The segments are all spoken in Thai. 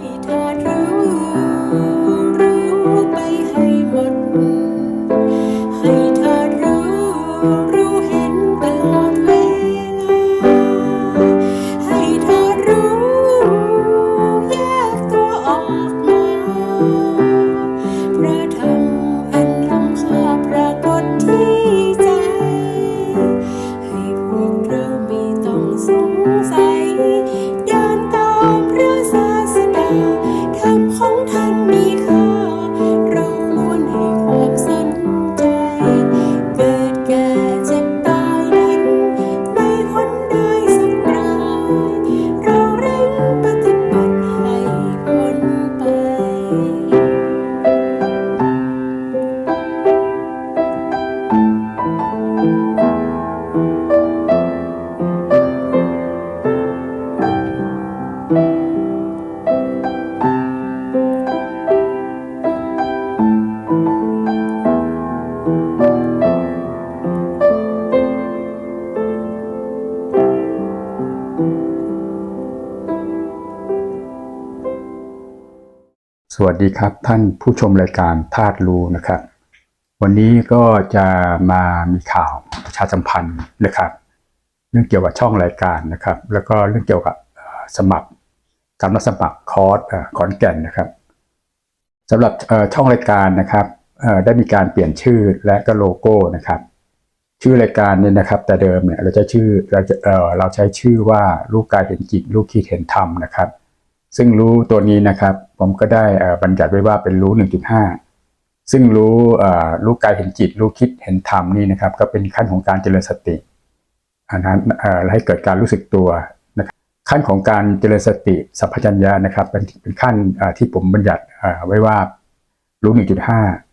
ให้เธอ วัสดีครับท่านผู้ชมรายการธาตุรู้นะครับ วันนี้ก็จะมามีข่าวประชาสัมพันธ์นะครับ เรื่องเกี่ยวกับช่องรายการนะครับ แล้วก็เรื่องเกี่ยวกับสมัครการรับสมัครคอร์สขอนแก่นนะครับสำหรับช่องรายการนะครับได้มีการเปลี่ยนชื่อและก็โลโก้นะครับ ชื่อรายการเนี่ยนะครับ แต่เดิมเนี่ยเราจะชื่อเราจะเเราใช้ชื่อว่าลูกกายเห็นจิตลูกคิดเห็นธรรมนะครับ ซึ่งรู้ตัวนี้นะครับ ผมก็ได้บัญญัติไว้ว่าเป็นรู้ 1.5 ซึ่งรู้เอ่อรู้กายเห็นจิต รู้คิดเห็นธรรมนี่นะครับ ก็เป็นขั้นของการเจริญสติอันนั้นให้เกิดการรู้สึกตัวนะครับขั้นของการเจริญสติสัพพัญญานะครับ เป็นเป็นขั้นที่ผมบัญญัติไว้ว่ารู้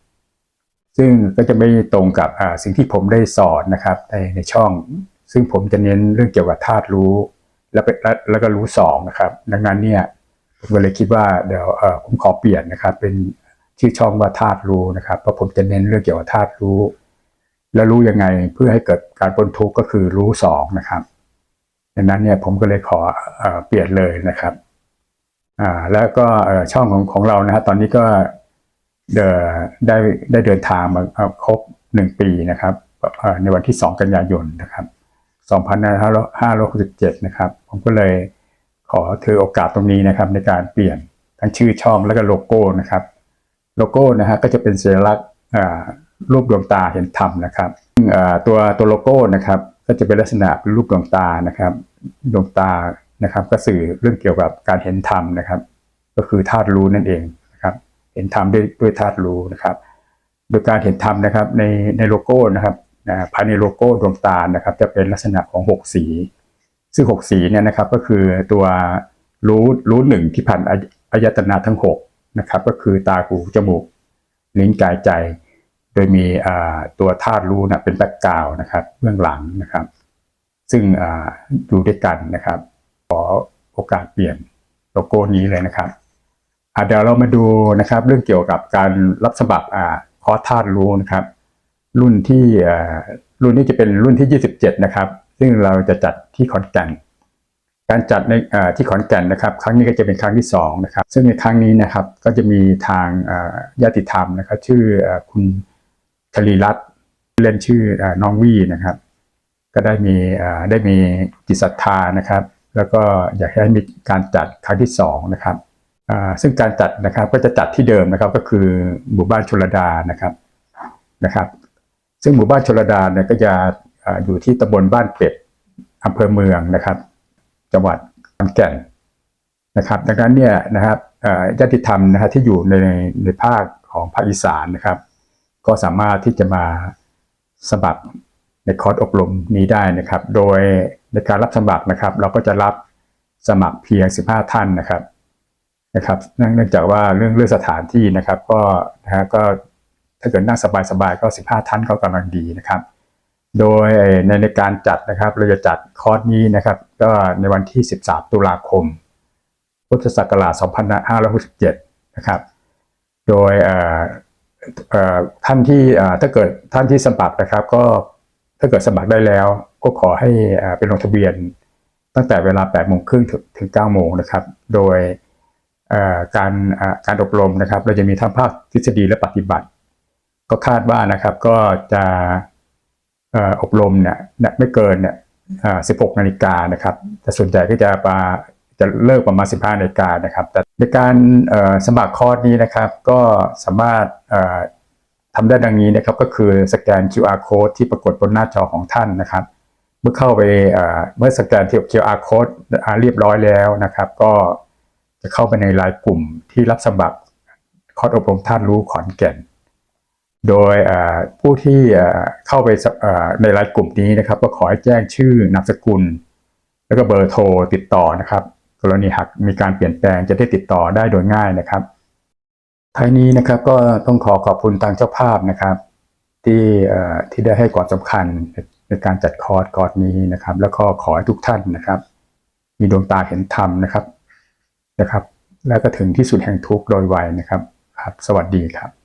1.5 ซึ่งก็จะไม่ตรงกับสิ่งที่ผมได้สอนนะครับในในช่อง ซึ่งผมจะเน้นเรื่องเกี่ยวกับธาตุรู้ แล้วไปแล้วแล้วก็รู้สองนะครับ ดังนั้นเนี่ย ผมก็เลยคิดว่าเดี๋ยวผมขอเปลี่ยนนะครับ เป็นชื่อช่องว่าธาตุรู้นะครับเพราะผมจะเน้นเรื่องเกี่ยวกับธาตุรู้ แล้วรู้ยังไงเพื่อให้เกิดการพ้นทุกข์ก็คือรู้สองนะครับดังนั้นเนี่ยผมก็เลยขอเอ่อเปลี่ยนเลยนะครับแล้วก็ช่องของของเรานะฮะตอนนี้ก็เดได้ได้เดินทางมาครบหนึ่งปีนะครับในวันที่ 2 กันยายนนะครับ2567นะครับ ผมก็เลย ขอถือโอกาสตรงนี้นะครับในการเปลี่ยนทั้งชื่อช่องแล้วก็โลโก้นะครับ โลโก้นะฮะก็จะเป็นสัญลักษณ์รูปดวงตาเห็นธรรมนะครับตัวตัวโลโก้นะครับก็จะเป็นลักษณะเป็นรูปดวงตานะครับ ดวงตานะครับ ก็สื่อเรื่องเกี่ยวกับการเห็นธรรมนะครับ ก็คือธาตุรู้นั่นเองนะครับ เห็นธรรมด้วยด้วยธาตุรู้นะครับ โดยการเห็นธรรมนะครับในในโลโก้นะครับภายในโลโก้ดวงตานะครับ จะเป็นลักษณะของหกสี ซึ่งหกสีเนี่ยนะครับก็คือตัวรู้รู้หนึ่งที่ผ่านอายอายตนะทั้งหกนะครับก็คือตาหูจมูกลิ้นกายใจ โดยมีตัวธาตุรู้นะเป็นแบ็กกราวนะครับเบื้องหลังนะครับ ซึ่งออยู่ด้วยกันนะครับ ขอโอกาสเปลี่ยนโลโก้นี้เลยนะครับเดี๋ยวเรามาดูนะครับเรื่องเกี่ยวกับการรับสมัครอ่าคอร์สธาตุรู้นะครับ รุ่นที่รุ่นนี้จะเป็นรุ่นที่ 27 นะครับ ซึ่งเราจะจัดที่ขอนแก่น การจัดในที่ขอนแก่นนะครับ ครั้งนี้ก็จะเป็นครั้งที่2นะครับ ซึ่งในครั้งนี้นะครับก็จะมีทางญาติธรรมนะครับ ชื่อคุณชลีรัตน์เล่นชื่ออน้องวี่นะครับ ก็ได้มีได้มีจิตศรัทธานะครับ แล้วก็อยากให้มีการจัดครั้งที่2นะครับซึ่งการจัดนะครับก็จะจัดที่เดิมนะครับก็คือหมู่บ้านชลดานะครับนะครับ ซึ่งหมู่บ้านชลดาเนี่ยก็จะ อยู่ที่ตำบลบ้านเป็ดอำเภอเมืองนะครับ จังหวัดขอนแก่นนะครับดังนั้นเนี่ยนะครับญาติธรรมนะฮะที่อยู่ในในภาคของภาคอีสานนะครับ ก็สามารถที่จะมาสมัครในคอร์สอบรมนี้ได้นะครับ โดยในการรับสมัครนะครับ เราก็จะรับสมัครเพียง 15 ท่านนะครับนะครับเนื่องเนื่องจากว่าเรื่องเรื่องสถานที่นะครับ ก็นะฮะก็ถ้าเกิดนั่งสบายๆก็ 15 ท่านก็กำลังดีนะครับ โดยในในการจัดนะครับ เราจะจัดคอร์สนี้นะครับ ก็ในวันที่ 13 ตุลาคม พุทธศักราช 2567 นะครับ โดยท่านที่ถ้าเกิดท่านที่สมัครนะครับ ก็ถ้าเกิดสมัครได้แล้วก็ขอให้เป็นลงทะเบียน ตั้งแต่เวลา8โมงครึ่งถึง9โมงนะครับ โดยการการอบรมนะครับ เราจะมีทั้งภาคทฤษฎีและปฏิบัติ ก็คาดว่านะครับก็จะ อบรมเนี่ยไม่เกินเนี่ยเอ่อ16นาฬิกานะครับ แต่ส่วนใหญ่ก็จะมาจะเลิกประมาณ 15นาฬิกานะครับ แต่ในการสมัครคอร์สนี้นะครับ ก็สามารถทำได้ดังนี้นะครับ ก็คือสแกน QR code ที่ปรากฏบนหน้าจอของท่านนะครับ เมื่อเข้าไปเมื่อสแกน QR code เรียบร้อยแล้วนะครับ ก็จะเข้าไปในรายกลุ่มที่รับสมัครคอร์สอบรมท่านรู้ขอนแก่น โดยผู้ที่เข้าไปในรายกลุ่มนี้นะครับ ก็ขอให้แจ้งชื่อนามสกุล แล้วก็เบอร์โทรติดต่อนะครับ กรณีหากมีการเปลี่ยนแปลงจะได้ติดต่อได้โดยง่ายนะครับท้ายนี้นะครับก็ต้องขอขอบคุณทางเจ้าภาพนะครับ ที่ที่ได้ให้ความสำคัญในในการจัดคอร์สคอร์สนี้นะครับ แล้วก็ขอให้ทุกท่านนะครับ มีดวงตาเห็นธรรมนะครับนะครับ แล้วก็ถึงที่สุดแห่งทุกข์โดยไวนะครับครับ สวัสดีครับ